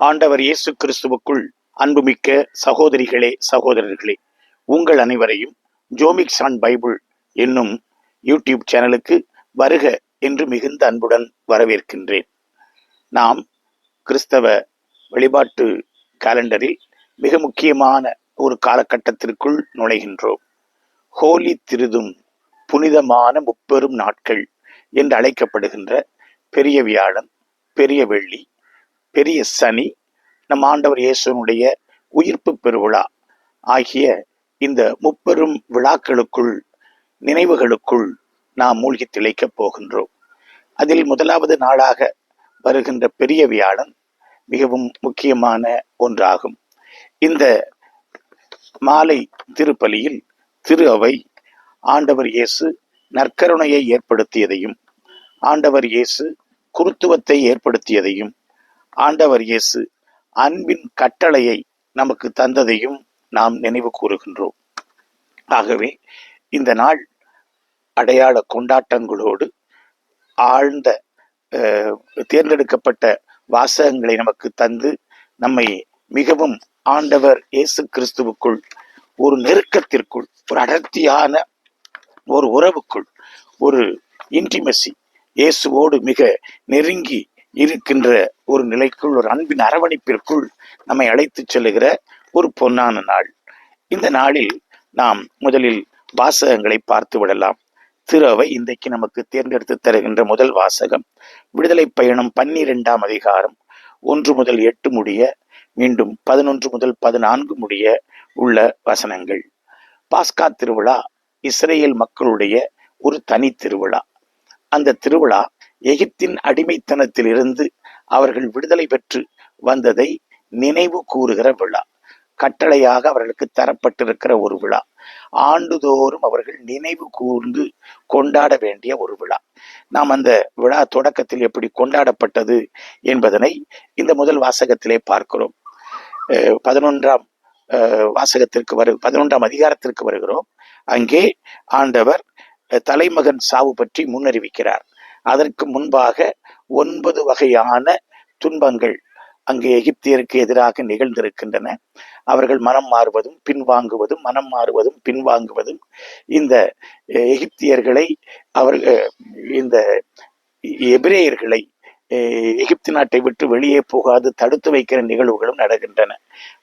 ஆண்டவர் இயேசு கிறிஸ்துவுக்குள் அன்புமிக்க சகோதரிகளே சகோதரர்களே உங்கள் அனைவரையும் ஜோமிக்ஸ் ஆன் பைபிள் என்னும் யூடியூப் சேனலுக்கு வருக என்று மிகுந்த அன்புடன் வரவேற்கின்றேன். நாம் கிறிஸ்தவ வழிபாட்டு காலண்டரில் மிக முக்கியமான ஒரு காலகட்டத்திற்குள் நுழைகின்றோம். ஹோலி திருதும் புனிதமான முப்பெரும் நாட்கள் என்று அழைக்கப்படுகின்ற பெரிய வியாழன் பெரிய வெள்ளி பெரிய சனி நம் ஆண்டவர் இயேசுனுடைய உயிர்ப்பு பெருவிழா ஆகிய இந்த முப்பெரும் விழாக்களுக்குள் நினைவுகளுக்குள் நாம் மூழ்கி திளைக்கப் போகின்றோம். அதில் முதலாவது நாளாக வருகின்ற பெரிய வியாழன் மிகவும் முக்கியமான ஒன்றாகும். இந்த மாலை திருப்பலியில் திரு அவை ஆண்டவர் இயேசு நற்கருணையை ஏற்படுத்தியதையும் ஆண்டவர் இயேசு குருத்துவத்தை ஏற்படுத்தியதையும் ஆண்டவர் இயேசு அன்பின் கட்டளையை நமக்கு தந்ததையும் நாம் நினைவு கூறுகின்றோம். ஆகவே இந்த நாள் அடையாள கொண்டாட்டங்களோடு ஆழ்ந்த தேர்ந்தெடுக்கப்பட்ட வாசகங்களை நமக்கு தந்து நம்மை மிகவும் ஆண்டவர் இயேசு கிறிஸ்துவுக்குள் ஒரு நெருக்கத்திற்குள் ஒரு அடர்த்தியான ஒரு உறவுக்குள் ஒரு இன்டிமசி இயேசுவோடு மிக நெருங்கி இருக்கின்ற ஒரு நிலைக்குள் ஒரு அன்பின் அரவணைப்பிற்குள் நம்மை அழைத்துச் செல்லுகிற ஒரு பொன்னான நாள். இந்த நாளில் நாம் முதலில் வாசகங்களை பார்த்து விடலாம். திரு அவை இன்றைக்கு நமக்கு தேர்ந்தெடுத்து தருகின்ற முதல் வாசகம் விடுதலை பயணம் பன்னிரெண்டாம் அதிகாரம் ஒன்று முதல் எட்டு முடிய மீண்டும் பதினொன்று முதல் பதினான்கு முடிய உள்ள வசனங்கள். பாஸ்கா திருவிழா இஸ்ரேல் மக்களுடைய ஒரு தனி திருவிழா. அந்த திருவிழா எகிப்தின் அடிமைத்தனத்திலிருந்து அவர்கள் விடுதலை பெற்று வந்ததை நினைவு கூறுகிற விழா. கட்டளையாக அவர்களுக்கு தரப்பட்டிருக்கிற ஒரு விழா. ஆண்டுதோறும் அவர்கள் நினைவு கூர்ந்து கொண்டாட வேண்டிய ஒரு விழா. நாம் அந்த விழா தொடக்கத்தில் எப்படி கொண்டாடப்பட்டது என்பதனை இந்த முதல் வாசகத்திலே பார்க்கிறோம். பதினொன்றாம் வாசகத்திற்கு வரு பதினொன்றாம் அதிகாரத்திற்கு வருகிறோம். அங்கே ஆண்டவர் தலைமகன் சாவு பற்றி முன்னறிவிக்கிறார். அதற்கு முன்பாக ஒன்பது வகையான துன்பங்கள் அங்கே எகிப்தியருக்கு எதிராக நிகழ்ந்திருக்கின்றன. அவர்கள் மனம் மாறுவதும் பின்வாங்குவதும் மனம் மாறுவதும் பின்வாங்குவதும் இந்த எகிப்தியர்களை அவர்கள் இந்த எபிரேயர்களை எகிப்து நாட்டை விட்டு வெளியே போகாது தடுத்து வைக்கிற நிகழ்வுகளும் நடக்கின்றன.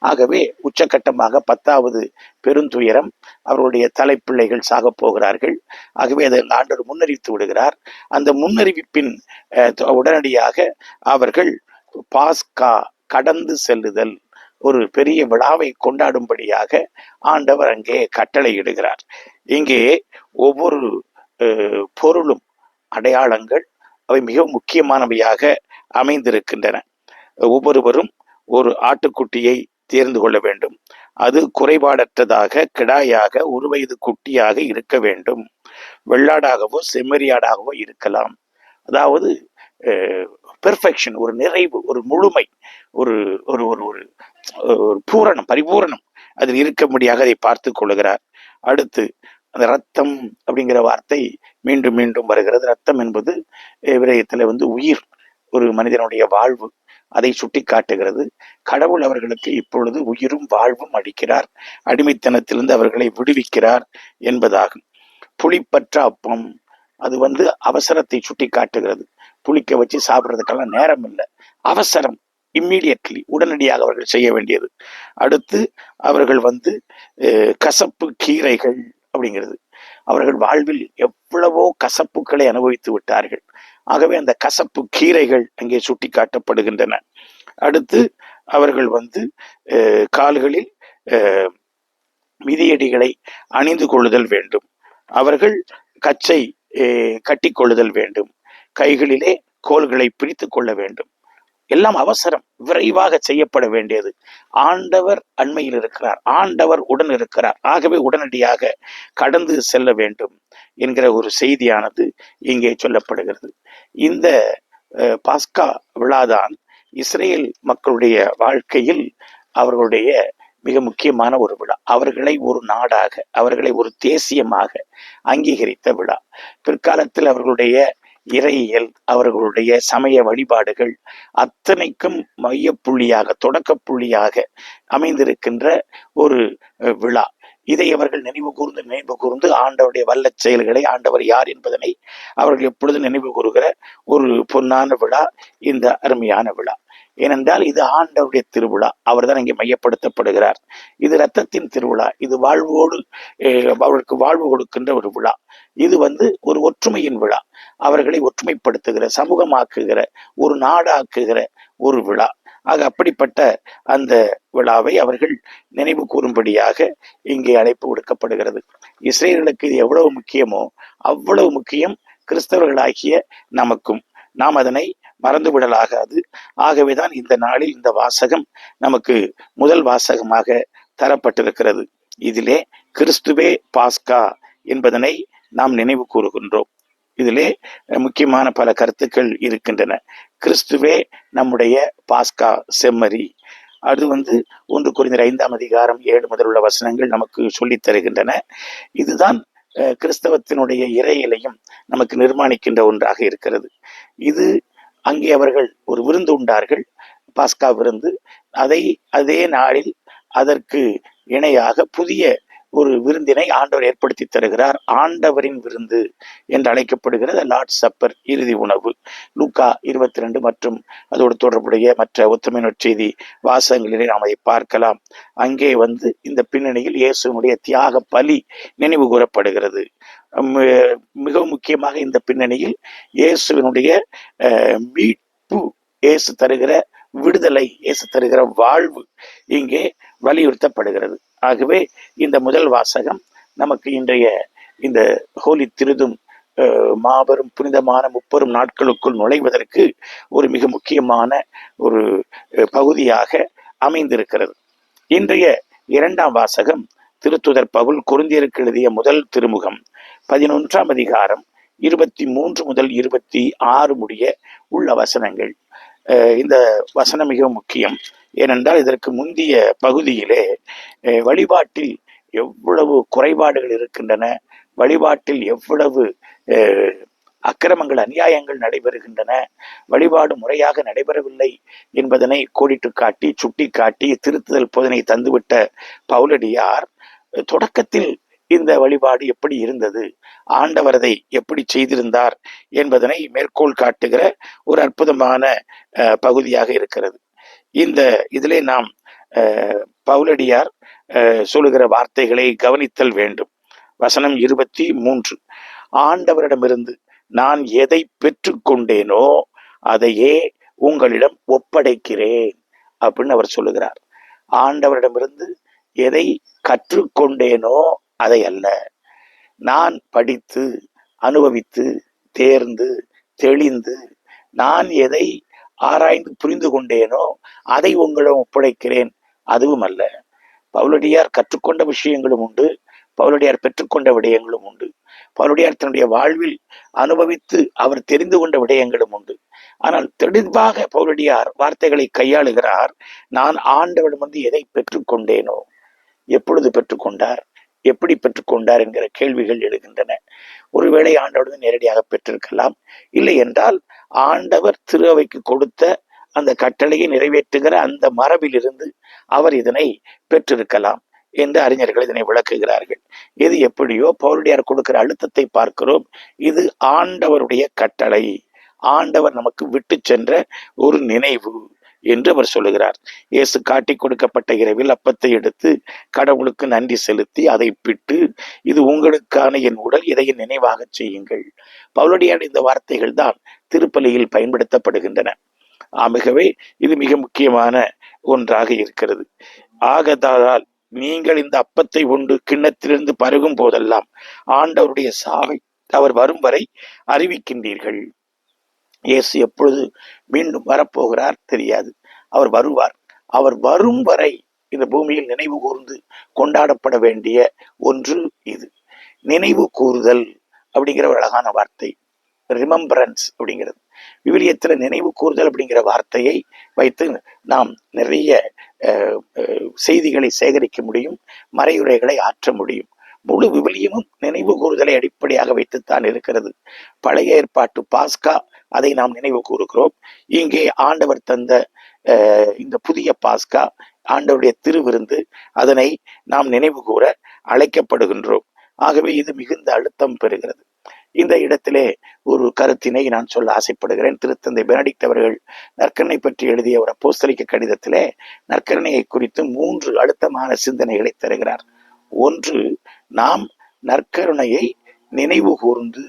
ஆகவே உச்சக்கட்டமாக பத்தாவது பெருந்துயரம் அவருடைய தலைப்பிள்ளைகள் சாகப் போகிறார்கள். ஆகவே அதை ஆண்டவர் முன்னறிவித்து விடுகிறார். அந்த முன்னறிவிப்பின் உடனடியாக அவர்கள் பாஸ்கா கடந்து செல்லுதல் ஒரு பெரிய விழாவை கொண்டாடும்படியாக ஆண்டவர் அங்கே கட்டளையிடுகிறார். இங்கே ஒவ்வொரு பொருளும் அடையாளங்கள் அவை மிக முக்கியமானவையாக அமைந்திருக்கின்றன. ஒவ்வொருவரும் ஒரு ஆட்டுக்குட்டியை தேர்ந்து கொள்ள வேண்டும். அது குறைபாடற்றதாக கிடாயாக ஒரு வயது குட்டியாக இருக்க வேண்டும். வெள்ளாடாகவோ செம்மறியாடாகவோ இருக்கலாம். அதாவது பெர்ஃபெக்ஷன் ஒரு நிறைவு ஒரு முழுமை ஒரு ஒரு ஒரு ஒரு ஒரு பூரணம் பரிபூரணம். அதில் இருக்கும்படியாக அதை பார்த்து கொள்கிறார். அடுத்து அந்த ரத்தம் அப்படிங்கிற வார்த்தை மீண்டும் மீண்டும் வருகிறது. ரத்தம் என்பது விரயத்தில் வந்து உயிர் ஒரு மனிதனுடைய வாழ்வு. அதை சுட்டி காட்டுகிறது கடவுள் அவர்களுக்கு இப்பொழுது உயிரும் வாழ்வும் அளிக்கிறார். அடிமைத்தனத்திலிருந்து அவர்களை விடுவிக்கிறார் என்பதாகும். புளிப்பற்ற அப்பம் அது வந்து அவசரத்தை சுட்டி காட்டுகிறது புளிக்க வச்சு சாப்பிட்றதுக்கெல்லாம் நேரம் இல்லை. அவசரம் இம்மீடியட்லி உடனடியாக அவர்கள் செய்ய வேண்டியது. அடுத்து அவர்கள் வந்து கசப்பு கீரைகள் அப்படிங்கிறது. அவர்கள் வாழ்வில் எவ்வளவோ கசப்புகளை அனுபவித்து விட்டார்கள். ஆகவே அந்த கசப்பு கீரைகள் அங்கே சுட்டி காட்டப்படுகின்றன அடுத்து அவர்கள் வந்து அஹ், கால்களில் அஹ், மிதியடிகளை அணிந்து கொள்ளுதல் வேண்டும். அவர்கள் கச்சை கட்டிக்கொள்ளுதல் வேண்டும். கைகளிலே கோல்களை பிரித்து கொள்ள வேண்டும். எல்லாம் அவசரம் விரைவாக செய்யப்பட வேண்டியது. ஆண்டவர் அண்மையில் இருக்கிறார். ஆண்டவர் உடன் இருக்கிறார். ஆகவே உடனடியாக கடந்து செல்ல வேண்டும் என்கிற ஒரு செய்தியானது இங்கே சொல்லப்படுகிறது. இந்த அஹ், பாஸ்கா விழாதான் இஸ்ரேல் மக்களுடைய வாழ்க்கையில் அவர்களுடைய மிக முக்கியமான ஒரு விழா. அவர்களை ஒரு நாடாக அவர்களை ஒரு தேசியமாக அங்கீகரித்த விழா. பிற்காலத்தில் அவர்களுடைய இறையியல் அவர்களுடைய சமய வழிபாடுகள் அத்தனைக்கும் மையப்புள்ளியாக தொடக்க புள்ளியாக அமைந்திருக்கின்ற ஒரு விழா. இதை அவர்கள் நினைவு கூர்ந்து நினைவு கூர்ந்து ஆண்டவருடைய வல்லச் செயல்களை ஆண்டவர் யார் என்பதனை அவர்கள் எப்பொழுது நினைவு கூறுகிற ஒரு பொன்னான விழா இந்த அருமையான விழா. ஏனென்றால் இது ஆண்டவருடைய திருவிழா. அவர்தான் இங்கே மையப்படுத்தப்படுகிறார். இது ரத்தத்தின் திருவிழா. இது வாழ்வோடு அவர்களுக்கு வாழ்வு கொடுக்கின்ற ஒரு விழா. இது வந்து ஒரு ஒற்றுமையின் விழா. அவர்களை ஒற்றுமைப்படுத்துகிற சமூகமாக்குகிற ஒரு நாடாக்குகிற ஒரு விழா. ஆக அப்படிப்பட்ட அந்த விழாவை அவர்கள் நினைவு கூறும்படியாக இங்கே அழைப்பு விடுக்கப்படுகிறது. இஸ்ரேலுக்கு இது எவ்வளவு முக்கியமோ அவ்வளவு முக்கியம் கிறிஸ்தவர்களாகிய நமக்கும். நாம் அதனை மறந்துவிடலாகாது. ஆகவேதான் இந்த நாளில் இந்த வாசகம் நமக்கு முதல் வாசகமாக தரப்பட்டிருக்கிறது. இதிலே கிறிஸ்துவே பாஸ்கா என்பதனை நாம் நினைவு கூறுகின்றோம். இதிலே முக்கியமான பல கருத்துக்கள் இருக்கின்றன. கிறிஸ்துவே நம்முடைய பாஸ்கா செம்மறி. அது வந்து ஒன்று குறிந்த ஐந்தாம் அதிகாரம் ஏழு முதல் உள்ள வசனங்கள் நமக்கு சொல்லித் தருகின்றன. இதுதான் கிறிஸ்தவத்தினுடைய இறையிலையும் நமக்கு நிர்மாணிக்கின்ற ஒன்றாக இருக்கிறது. இது அங்கே அவர்கள் ஒரு விருந்து உண்டார்கள் பாஸ்கா விருந்து. அதை அதே நாளில் அதற்கு இணையாக புதிய ஒரு விருந்தினை ஆண்டவர் ஏற்படுத்தி தருகிறார். ஆண்டவரின் விருந்து என்று அழைக்கப்படுகிறது லார்ட் சப்பர் இறுதி உணவு. லூக்கா இருபத்தி ரெண்டு மற்றும் அதோடு தொடர்புடைய மற்ற ஒத்துமை நற்செய்தி வாசகங்களிலே நாம் அதை பார்க்கலாம். அங்கே வந்து இந்த பின்னணியில் இயேசுனுடைய தியாக பலி நினைவு கூறப்படுகிறது. மிக முக்கியமாக இந்த பின்னணியில் இயேசுவினுடைய மீட்பு இயேசு தருகிற விடுதலை இயேசு தருகிற வாழ்வு இங்கே வலியுறுத்தப்படுகிறது. ஆகவே இந்த முதல் வாசகம் நமக்கு இன்றைய இந்த ஹோலி திருதும் மாபெரும் புனிதமான முப்பெரும் நாட்களுக்குள் நுழைவதற்கு ஒரு மிக முக்கியமான ஒரு பகுதியாக அமைந்திருக்கிறது. இன்றைய இரண்டாம் வாசகம் திருத்துதர் பவுல் குருந்தியருக்கு எழுதிய முதல் திருமுகம் பதினொன்றாம் அதிகாரம் இருபத்தி மூன்று முதல் இருபத்தி ஆறு முடிய உள்ள வசனங்கள். இந்த வசனம் மிக முக்கியம். ஏனென்றால் இதற்கு முந்திய பகுதியிலே வழிபாட்டில் எவ்வளவு குறைபாடுகள் இருக்கின்றன வழிபாட்டில் எவ்வளவு அக்கிரமங்கள் அநியாயங்கள் நடைபெறுகின்றன வழிபாடு முறையாக நடைபெறவில்லை என்பதனை கோடிட்டு காட்டி சுட்டி காட்டி திருத்துதல் போதனை தந்துவிட்ட பவுலடியார் தொடக்கத்தில் இந்த வழிபாடு எப்படி இருந்தது? ஆண்டவர் அதை எப்படி செய்திருந்தார்? என்பதனை மேற்கோள் காட்டுகிற ஒரு அற்புதமான அஹ், பகுதியாக இருக்கிறது. இந்த இதிலே நாம் பவுலடியார் அஹ், சொல்லுகிற வார்த்தைகளை கவனித்தல் வேண்டும். வசனம் இருபத்தி மூன்று. ஆண்டவரிடமிருந்து நான் எதை பெற்றுக்கொண்டேனோ அதையே உங்களிடம் ஒப்படைக்கிறேன் அப்படின்னு அவர் சொல்லுகிறார். ஆண்டவரிடமிருந்து எதை கற்றுக்கொண்டேனோ அதை அல்ல நான் படித்து அனுபவித்து தேர்ந்து தெளிந்து நான் எதை ஆராய்ந்து புரிந்து கொண்டேனோ அதை உங்களிடம் ஒப்படைக்கிறேன். அதுவும் அல்ல பவுலடியார் கற்றுக்கொண்ட விஷயங்களும் உண்டு. பவுலடியார் பெற்றுக்கொண்ட விடயங்களும் உண்டு. பவுலடியார் தன்னுடைய வாழ்வில் அனுபவித்து அவர் தெரிந்து கொண்ட விடயங்களும் உண்டு. ஆனால் தெளிவாக பவுலடியார் வார்த்தைகளை கையாளுகிறார். நான் ஆண்டவரிடம் வந்து எதை பெற்றுக்கொண்டேனோ எப்பொழுது பெற்றுக்கொண்டார்? எப்படி பெற்றுக்கொண்டார் என்கிற கேள்விகள் எழுகின்றன. ஒருவேளை ஆண்டவரிடம் நேரடியாக பெற்றிருக்கலாம். இல்லை என்றால் ஆண்டவர் திரு அவைக்கு கொடுத்த அந்த கட்டளையை நிறைவேற்றுகிற அந்த மரபிலிருந்து அவர் இதனை பெற்றிருக்கலாம் என்று அறிஞர்கள் இதனை விளக்குகிறார்கள். எது எப்படியோ பவுலடியார் கொடுக்கிற அழுத்தத்தை பார்க்கிறோம். இது ஆண்டவருடைய கட்டளை. ஆண்டவர் நமக்கு விட்டு சென்ற ஒரு நினைவு. என்று அவர் சொல்லுகிறார். இயேசு காட்டி கொடுக்கப்பட்ட இரவில் அப்பத்தை எடுத்து கடவுளுக்கு நன்றி செலுத்தி அதை பிட்டு இது உங்களுக்கான என் உடல் இதை நினைவாக செய்யுங்கள். பவுலடியான இந்த வார்த்தைகள் தான் திருப்பலியில் பயன்படுத்தப்படுகின்றன. ஆகவே இது மிக முக்கியமான ஒன்றாக இருக்கிறது. ஆகதால் நீங்கள் இந்த அப்பத்தை உண்டு கிண்ணத்திலிருந்து பருகும் போதெல்லாம் ஆண்டவருடைய சாவை அவர் வரும் வரை அறிவிக்கின்றீர்கள். இயேசு எப்பொழுது மீண்டும் வரப்போகிறார் தெரியாது. அவர் வருவார். அவர் வரும் வரை இந்த பூமியில் நினைவு கூர்ந்து கொண்டாடப்பட வேண்டிய ஒன்று இது. நினைவு கூறுதல் அப்படிங்கிற ஒரு அழகான வார்த்தை. ரிமம்பரன்ஸ் அப்படிங்கிறது. விவிலியத்தில் நினைவு கூறுதல் அப்படிங்கிற வார்த்தையை வைத்து நாம் நிறைய செய்திகளை சேகரிக்க முடியும் மறையுரைகளை ஆற்ற முடியும். முழு விவிலியமும் நினைவு கூறுதலை அடிப்படையாக வைத்துத்தான் இருக்கிறது. பழைய ஏற்பாட்டு பாஸ்கா அதை நாம் நினைவு கூறுகிறோம். இங்கே ஆண்டவர் தந்த இந்த புதிய பாஸ்கா ஆண்டவருடைய திருவிருந்து அதனை நாம் நினைவு கூற அழைக்கப்படுகின்றோம். ஆகவே இது மிகுந்த அழுத்தம் பெறுகிறது. இந்த இடத்திலே ஒரு கருத்தினை நான் சொல்ல ஆசைப்படுகிறேன். திருத்தந்தை பெனடிக்ட் அவர்கள் நற்கரணை பற்றி எழுதிய ஒரு போஸ்தலிக்க கடிதத்திலே நற்கரணையை குறித்து மூன்று அழுத்தமான சிந்தனைகளை தருகிறார். ஒன்று நாம் நற்கருணையை நினைவு கூர்ந்து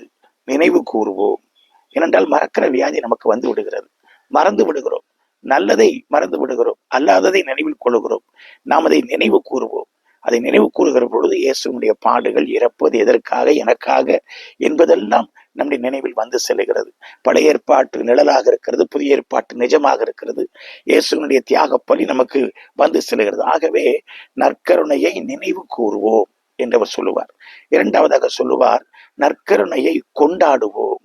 நினைவு கூறுவோம். ஏனென்றால் மறக்கிற வியாதி நமக்கு வந்து விடுகிறது. மறந்து விடுகிறோம். நல்லதை மறந்து விடுகிறோம். அல்லாததை நினைவில் கொள்கிறோம். நாம் அதை நினைவு கூறுவோம். அதை நினைவு கூறுகிற பொழுது இயேசுனுடைய பாடுகள் இறப்பது எதற்காக எனக்காக என்பதெல்லாம் நம்முடைய நினைவில் வந்து செல்கிறது பழைய ஏற்பாட்டு நிழலாக இருக்கிறது புதிய ஏற்பாட்டு நிஜமாக இருக்கிறது. இயேசுனுடைய தியாக பலி நமக்கு வந்து செல்கிறது ஆகவே நற்கருணையை நினைவு கூறுவோம் என்றவர் சொல்லுவார். இரண்டாவதாக சொல்லுவார் நற்கருணையை கொண்டாடுவோம்.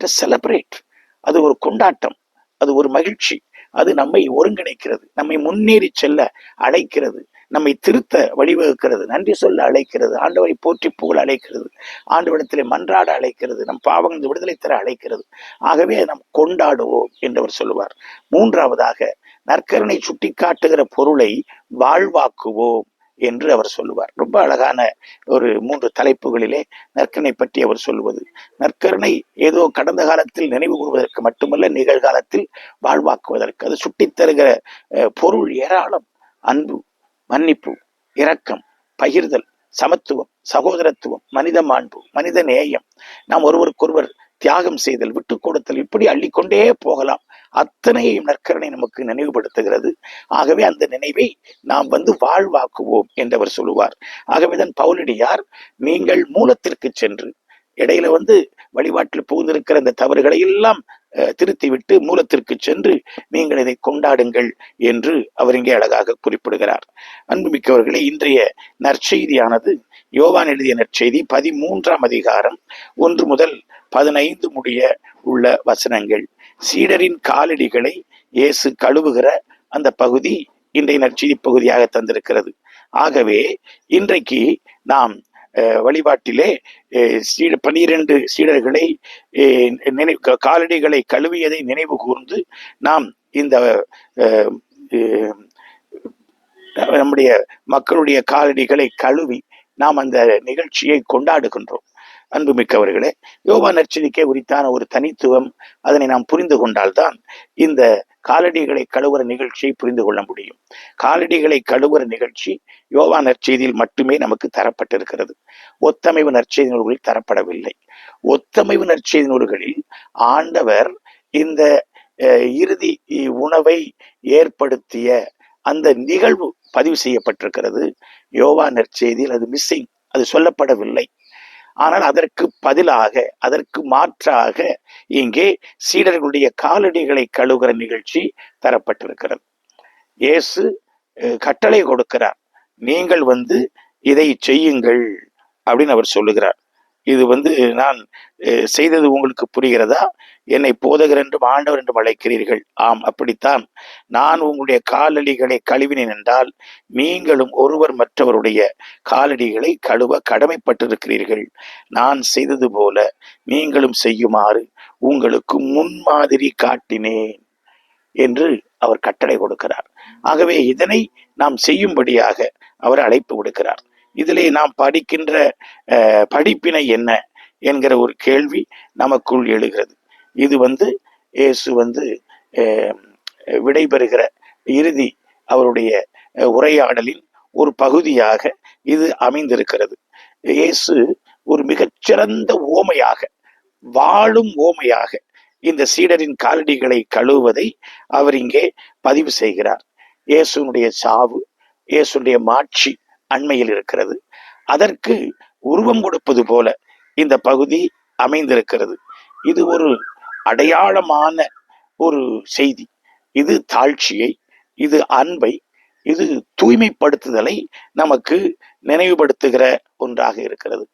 செலப்ரேட் அது ஒரு கொண்டாட்டம். அது ஒரு மகிழ்ச்சி. அது நம்மை ஒருங்கிணைக்கிறது. நம்மை முன்னேறி செல்ல அழைக்கிறது. நம்மை திருத்த வழிவகுக்கிறது. நன்றி சொல்ல அழைக்கிறது. ஆண்டவரை போற்றி புகழ் அழைக்கிறது. ஆண்டவரிடத்திலே மன்றாட அழைக்கிறது. நம் பாவங்கள் விடுதலை தர அழைக்கிறது. ஆகவே நாம் கொண்டாடுவோம் என்றவர் சொல்லுவார். மூன்றாவதாக நற்கருணை சுட்டி காட்டுகிற பொருளை வாழ்வாக்குவோம். என்று அவர் சொல்லுவார். ரொம்ப அழகான ஒரு மூன்று தலைப்புகளிலே நற்கனை பற்றி அவர் சொல்லுவது. நற்கருணை ஏதோ கடந்த காலத்தில் நினைவு கூறுவதற்கு மட்டுமல்ல நிகழ்காலத்தில் வாழ்வாக்குவதற்கு. அது சுட்டித் தருகிற அஹ், பொருள் ஏராளம். அன்பு மன்னிப்பு இரக்கம் பகிர்தல் சமத்துவம் சகோதரத்துவம் மனித மாண்பு மனித நேயம். நாம் ஒருவருக்கொருவர் தியாகம் செய்தல் விட்டு கொடுத்தல் இப்படி அள்ளிக்கொண்டே போகலாம். அத்தனையும் நற்கரணை நமக்கு நினைவுபடுத்துகிறது. ஆகவே அந்த நினைவை நாம் வந்து வாழ்வாக்குவோம் என்றவர் சொல்லுவார். ஆகவேதான் பவுலடியார் நீங்கள் மூலத்திற்கு சென்று இடையில வந்து வழிபாட்டில் புகுந்திருக்கிற இந்த தவறுகளை எல்லாம் அஹ், திருத்திவிட்டு மூலத்திற்கு சென்று நீங்கள் இதை கொண்டாடுங்கள் என்று அவர் இங்கே அழகாக குறிப்பிடுகிறார். அன்புமிக்கவர்களே இன்றைய நற்செய்தியானது யோவான் எழுதிய நற்செய்தி பதிமூன்றாம் அதிகாரம் ஒன்று முதல் பதினைந்து முடிய உள்ள வசனங்கள். சீடரின் காலடிகளை இயேசு கழுவுகிற அந்த பகுதி இன்றைய நற்செய்தி பகுதியாக தந்திருக்கிறது. ஆகவே இன்றைக்கு நாம் வழிபாட்டிலே சீட பனிரெண்டு சீடர்களை நினை காலடிகளை கழுவியதை நினைவு கூர்ந்து நாம் இந்த நம்முடைய மக்களுடைய காலடிகளை கழுவி நாம் அந்த நிகழ்ச்சியை கொண்டாடுகின்றோம். அன்புமிக்கவர்களே யோகா நற்செய்திக்கே உரித்தான ஒரு தனித்துவம் அதனை நாம் புரிந்து கொண்டால்தான் இந்த காலடிகளை கழுவுற நிகழ்ச்சியை புரிந்து கொள்ள முடியும். காலடிகளை கழுவுற நிகழ்ச்சி யோவா நற்செய்தியில் மட்டுமே நமக்கு தரப்பட்டிருக்கிறது. ஒத்தமைவு நற்செய்தி நூல்களில் தரப்படவில்லை. ஒத்தமைவு நற்செய்தி நூல்களில் ஆண்டவர் இந்த இறுதி உணவை ஏற்படுத்திய அந்த நிகழ்வு பதிவு செய்யப்பட்டிருக்கிறது. யோவா நற்செய்தியில் அது மிஸ்ஸிங் அது சொல்லப்படவில்லை. ஆனால் அதற்கு பதிலாக அதற்கு மாற்றாக இங்கே சீடர்களுடைய காலடிகளை கழுவுகிற நிகழ்ச்சி தரப்பட்டிருக்கிறது. இயேசு கட்டளை கொடுக்கிறார். நீங்கள் வந்து இதை செய்யுங்கள் அப்படின்னு அவர் சொல்லுகிறார். இது வந்து நான் அஹ், செய்தது உங்களுக்கு புரிகிறதா? என்னை போதகர் என்றும் ஆண்டவர் என்றும் அழைக்கிறீர்கள். ஆம் அப்படித்தான். நான் உங்களுடைய காலடிகளை கழுவினேன் என்றால் நீங்களும் ஒருவர் மற்றவருடைய காலடிகளை கழுவ கடமைப்பட்டிருக்கிறீர்கள். நான் செய்தது போல நீங்களும் செய்யுமாறு உங்களுக்கு முன்மாதிரி காட்டினேன் என்று அவர் கட்டளை கொடுக்கிறார். ஆகவே இதனை நாம் செய்யும்படியாக அவர் அழைப்பு கொடுக்கிறார் இதிலே நாம் படிக்கின்ற அஹ், படிப்பினை என்ன என்கிற ஒரு கேள்வி நமக்குள் எழுகிறது. இது வந்து இயேசு வந்து விடைபெறுகிற இறுதி அவருடைய உரையாடலின் ஒரு பகுதியாக இது அமைந்திருக்கிறது. இயேசு ஒரு மிகச்சிறந்த ஓமையாக வாழும் ஓமையாக இந்த சீடரின் காலடிகளை கழுவுவதை அவர் இங்கே பதிவு செய்கிறார். இயேசுனுடைய சாவு இயேசுடைய மாட்சி அண்மையில் இருக்கிறது. அதற்கு உருவம் கொடுப்பது போல இந்த பகுதி அமைந்திருக்கிறது. இது ஒரு அடையாளமான ஒரு செய்தி. இது தாழ்ச்சியை இது அன்பை இது தூய்மைப்படுத்துதலை நமக்கு நினைவுபடுத்துகிற ஒன்றாக இருக்கிறது.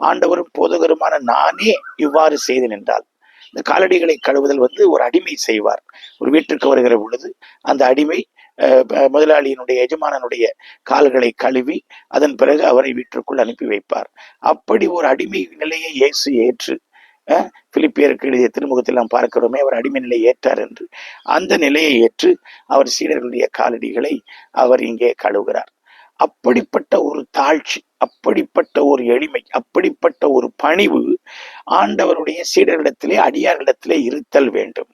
ஆண்டவரும் போதகருமான நானே இவ்வாறு செய்தேன் என்றால் இந்த காலடிகளை கழுவுதல் வந்து ஒரு அடிமை செய்வார். ஒரு வீட்டிற்கு வருகிற பொழுது அந்த அடிமை முதலாளியினுடைய எஜமானனுடைய கால்களை கழுவி அதன் பிறகு அவரை வீட்டிற்குள் அனுப்பி வைப்பார். அப்படி ஒரு அடிமை நிலையை இயேசு ஏற்று பிலிப்பியருக்கு எழுதிய திருமுகத்தில் நாம் பார்க்கிறோமே அவர் அடிமை நிலையை ஏற்றார் என்று. அந்த நிலையை ஏற்று அவர் சீடர்களுடைய காலடிகளை அவர் இங்கே கழுவுகிறார். அப்படிப்பட்ட ஒரு தாழ்ச்சி அப்படிப்பட்ட ஒரு எளிமை அப்படிப்பட்ட ஒரு பணிவு ஆண்டவருடைய சீடர்களிடத்திலே அடியார்களிடத்திலே இருத்தல் வேண்டும்.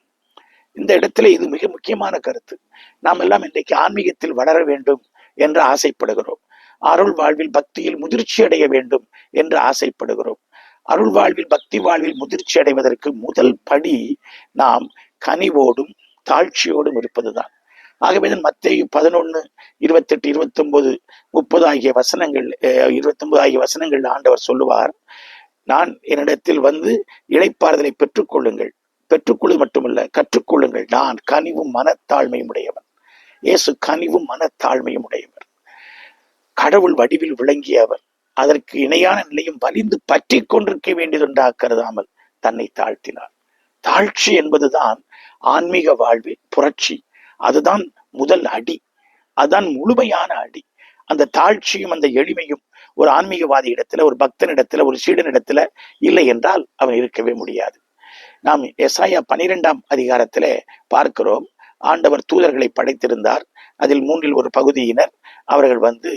இந்த இடத்துல இது மிக முக்கியமான கருத்து. நாம் எல்லாம் இன்றைக்கு ஆன்மீகத்தில் வளர வேண்டும் என்று ஆசைப்படுகிறோம். அருள் வாழ்வில் பக்தியில் முதிர்ச்சி அடைய வேண்டும் என்று ஆசைப்படுகிறோம். அருள் வாழ்வில் பக்தி வாழ்வில் முதிர்ச்சி அடைவதற்கு முதல் படி நாம் கனிவோடும் தாழ்ச்சியோடும் இருப்பதுதான். ஆகவே தான் மத்தேயு பதினொன்னு இருபத்தெட்டு இருபத்தொன்பது முப்பது ஆகிய வசனங்கள் இருபத்தொன்பது ஆகிய வசனங்கள் ஆண்டவர் சொல்லுவார் நான் என்னிடத்தில் வந்து இளைப்பாறுதலை பெற்றுக்கொள்ளுங்கள். பெற்றுக்கொள்வது மட்டுமல்ல கற்றுக்கொள்ளுங்கள். நான் கனிவும் மனத்தாழ்மையும் உடையவன். இயேசு கனிவும் மனத்தாழ்மையும் உடையவர். கடவுள் வடிவில் விளங்கியவர் அதற்கு இணையான நிலையும் வலிந்து பற்றி கொண்டிருக்க வேண்டியதென்றாக கருதாமல் தன்னை தாழ்த்தினார். தாழ்ச்சி என்பதுதான் ஆன்மீக வாழ்வில் புரட்சி. அதுதான் முதல் அடி. அதுதான் முழுமையான அடி. அந்த தாழ்ச்சியும் அந்த எளிமையும் ஒரு ஆன்மீகவாதி இடத்துல ஒரு பக்தனிடத்துல ஒரு சீடனிடத்துல இல்லை என்றால் அவன் இருக்கவே முடியாது. நாம் எஸ்ஐயா பனிரெண்டாம் அதிகாரத்திலே பார்க்கிறோம். ஆண்டவர் தூதர்களை படைத்திருந்தார். அதில் மூன்றில் ஒரு பகுதியினர் அவர்கள் வந்து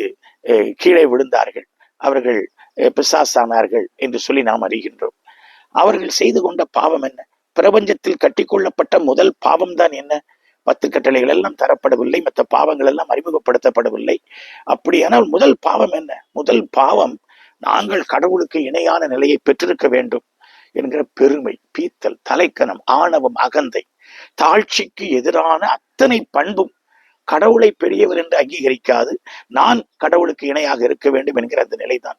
கீழே விழுந்தார்கள். அவர்கள் பிசாசானார்கள் என்று சொல்லி நாம் அறிகின்றோம். அவர்கள் செய்து கொண்ட பாவம் என்ன? பிரபஞ்சத்தில் கட்டிக்கொள்ளப்பட்ட முதல் பாவம் தான் என்ன? பத்து கட்டளைகள் எல்லாம் தரப்படவில்லை மற்ற பாவங்கள் எல்லாம் அறிமுகப்படுத்தப்படவில்லை. அப்படியானால் முதல் பாவம் என்ன? முதல் பாவம் நாங்கள் கடவுளுக்கு இணையான நிலையை பெற்றிருக்க வேண்டும். என்கிற பெருமை பீத்தல் தலைக்கணம் ஆணவம் அகந்தை. தாழ்ச்சிக்கு எதிரான அத்தனை பண்பும் கடவுளை பெரியவர் என்று அங்கீகரிக்காது நான் கடவுளுக்கு இணையாக இருக்க வேண்டும் என்கிற அந்த நிலைதான்.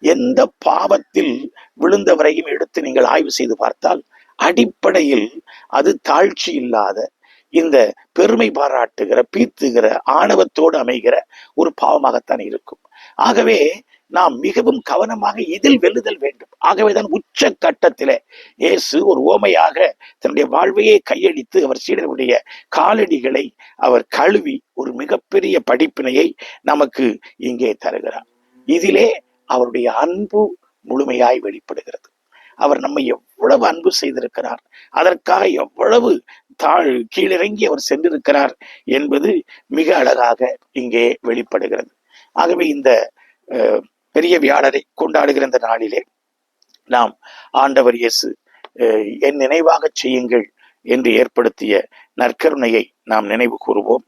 எந்த பாவத்தில் விழுந்தவரையும் எடுத்து நீங்கள் ஆய்வு செய்து பார்த்தால் அடிப்படையில் அது தாழ்ச்சி இல்லாத இந்த பெருமை பாராட்டுகிற பீத்துகிற ஆணவத்தோடு அமைகிற ஒரு பாவமாகத்தான் இருக்கும். ஆகவே நாம் மிகவும் கவனமாக இதில் வெல்லுதல் வேண்டும். ஆகவேதான் உச்ச கட்டத்திலே இயேசு ஒரு ஓமையாக தன்னுடைய வாழ்வையே கையளித்து அவர் சீடர்களுடைய காலடிகளை அவர் கழுவி ஒரு மிகப்பெரிய படிப்பினையை நமக்கு இங்கே தருகிறார். இதிலே அவருடைய அன்பு முழுமையாய் வெளிப்படுகிறது. அவர் நம்மை எவ்வளவு அன்பு செய்திருக்கிறார் அதற்காக எவ்வளவு தாழ் கீழிறங்கி அவர் சென்றிருக்கிறார் என்பது மிக அழகாக இங்கே வெளிப்படுகிறது. ஆகவே இந்த பெரிய வியாழரை கொண்டாடுகிற இந்த நாளிலே நாம் ஆண்டவர் இயேசு அஹ், என் நினைவாக செய்யுங்கள் என்று ஏற்படுத்திய நற்கருணையை நாம் நினைவு கூறுவோம்.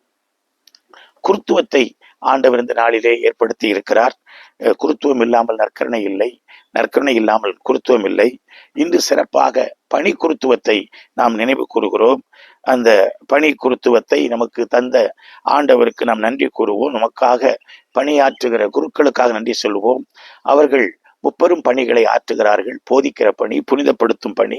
குருத்துவத்தை ஆண்டவர் இந்த நாளிலே ஏற்படுத்தி இருக்கிறார். அஹ், குருத்துவம் இல்லாமல் நற்கருணை இல்லை. நற்கருணை இல்லாமல் குருத்துவம் இல்லை. இன்று சிறப்பாக பணி குருத்துவத்தை நாம் நினைவு கூறுகிறோம். அந்த பணி குருத்துவத்தை நமக்கு தந்த ஆண்டவருக்கு நாம் நன்றி கூறுவோம். நமக்காக பணியாற்றுகிற குருக்களுக்காக நன்றி சொல்லுவோம். அவர்கள் முப்பெரும் பணிகளை ஆற்றுகிறார்கள். போதிக்கிற பணி புனிதப்படுத்தும் பணி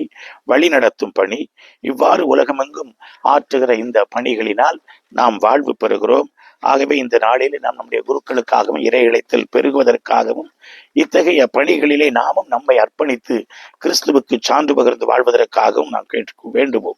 வழிநடத்தும் பணி. இவ்வாறு உலகமெங்கும் ஆற்றுகிற இந்த பணிகளினால் நாம் வாழ்வு பெறுகிறோம். ஆகவே இந்த நாளிலே நாம் நம்முடைய குருக்களுக்காகவும் இறை இழைத்தல் பெருகுவதற்காகவும் இத்தகைய பணிகளிலே நாமும் நம்மை அர்ப்பணித்து கிறிஸ்துவுக்கு சான்று பகிர்ந்து வாழ்வதற்காகவும் நாம் கேட்டு வேண்டுவோம்.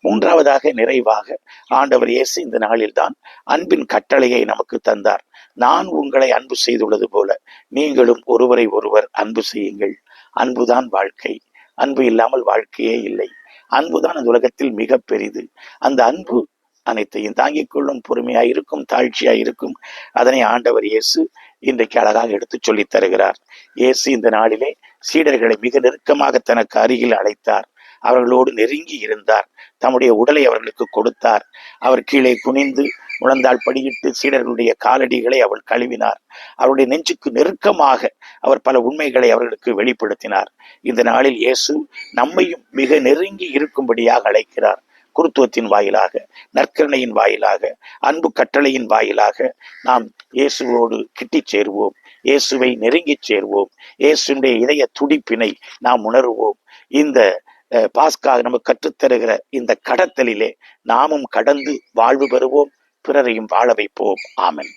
மூன்றாவதாக நிறைவாக ஆண்டவர் இயேசு இந்த நாளில்தான் அன்பின் கட்டளையை நமக்கு தந்தார். நான் உங்களை அன்பு செய்துள்ளது போல நீங்களும் ஒருவரை ஒருவர் அன்பு செய்யுங்கள். அன்புதான் வாழ்க்கை. அன்பு இல்லாமல் வாழ்க்கையே இல்லை. அன்புதான் அந்த உலகத்தில் மிக பெரிது. அந்த அன்பு அனைத்தையும் தாங்கிக் கொள்ளும் பொறுமையாய் இருக்கும் தாழ்ச்சியாய் இருக்கும். அதனை ஆண்டவர் இயேசு இன்றைக்கு அழகாக எடுத்து சொல்லித் தருகிறார். இயேசு இந்த நாளிலே சீடர்களை மிக நெருக்கமாக தனக்கு அருகில் அழைத்தார். அவர்களோடு நெருங்கி இருந்தார். தம்முடைய உடலை அவர்களுக்கு கொடுத்தார். அவர் கீழே குனிந்து முழந்தால் படியிட்டு சீடர்களுடைய காலடிகளை அவள் கழுவினார். அவருடைய நெஞ்சுக்கு நெருக்கமாக அவர் பல உண்மைகளை அவர்களுக்கு வெளிப்படுத்தினார். இந்த நாளில் இயேசு நம்மையும் மிக நெருங்கி இருக்கும்படியாக அழைக்கிறார். குருத்துவத்தின் வாயிலாக நற்கரணையின் வாயிலாக அன்பு கட்டளையின் வாயிலாக நாம் இயேசுவோடு கிட்டிச் சேருவோம். இயேசுவை நெருங்கிச் சேர்வோம். இயேசுடைய இதய துடிப்பினை நாம் உணர்வோம். இந்த அஹ், பாஸ்கா நமக்கு கற்றுத்தருகிற இந்த கடத்தலிலே நாமும் கடந்து வாழ்வு பெறுவோம் பிறரையும் வாழ வைப்போம். ஆமன்.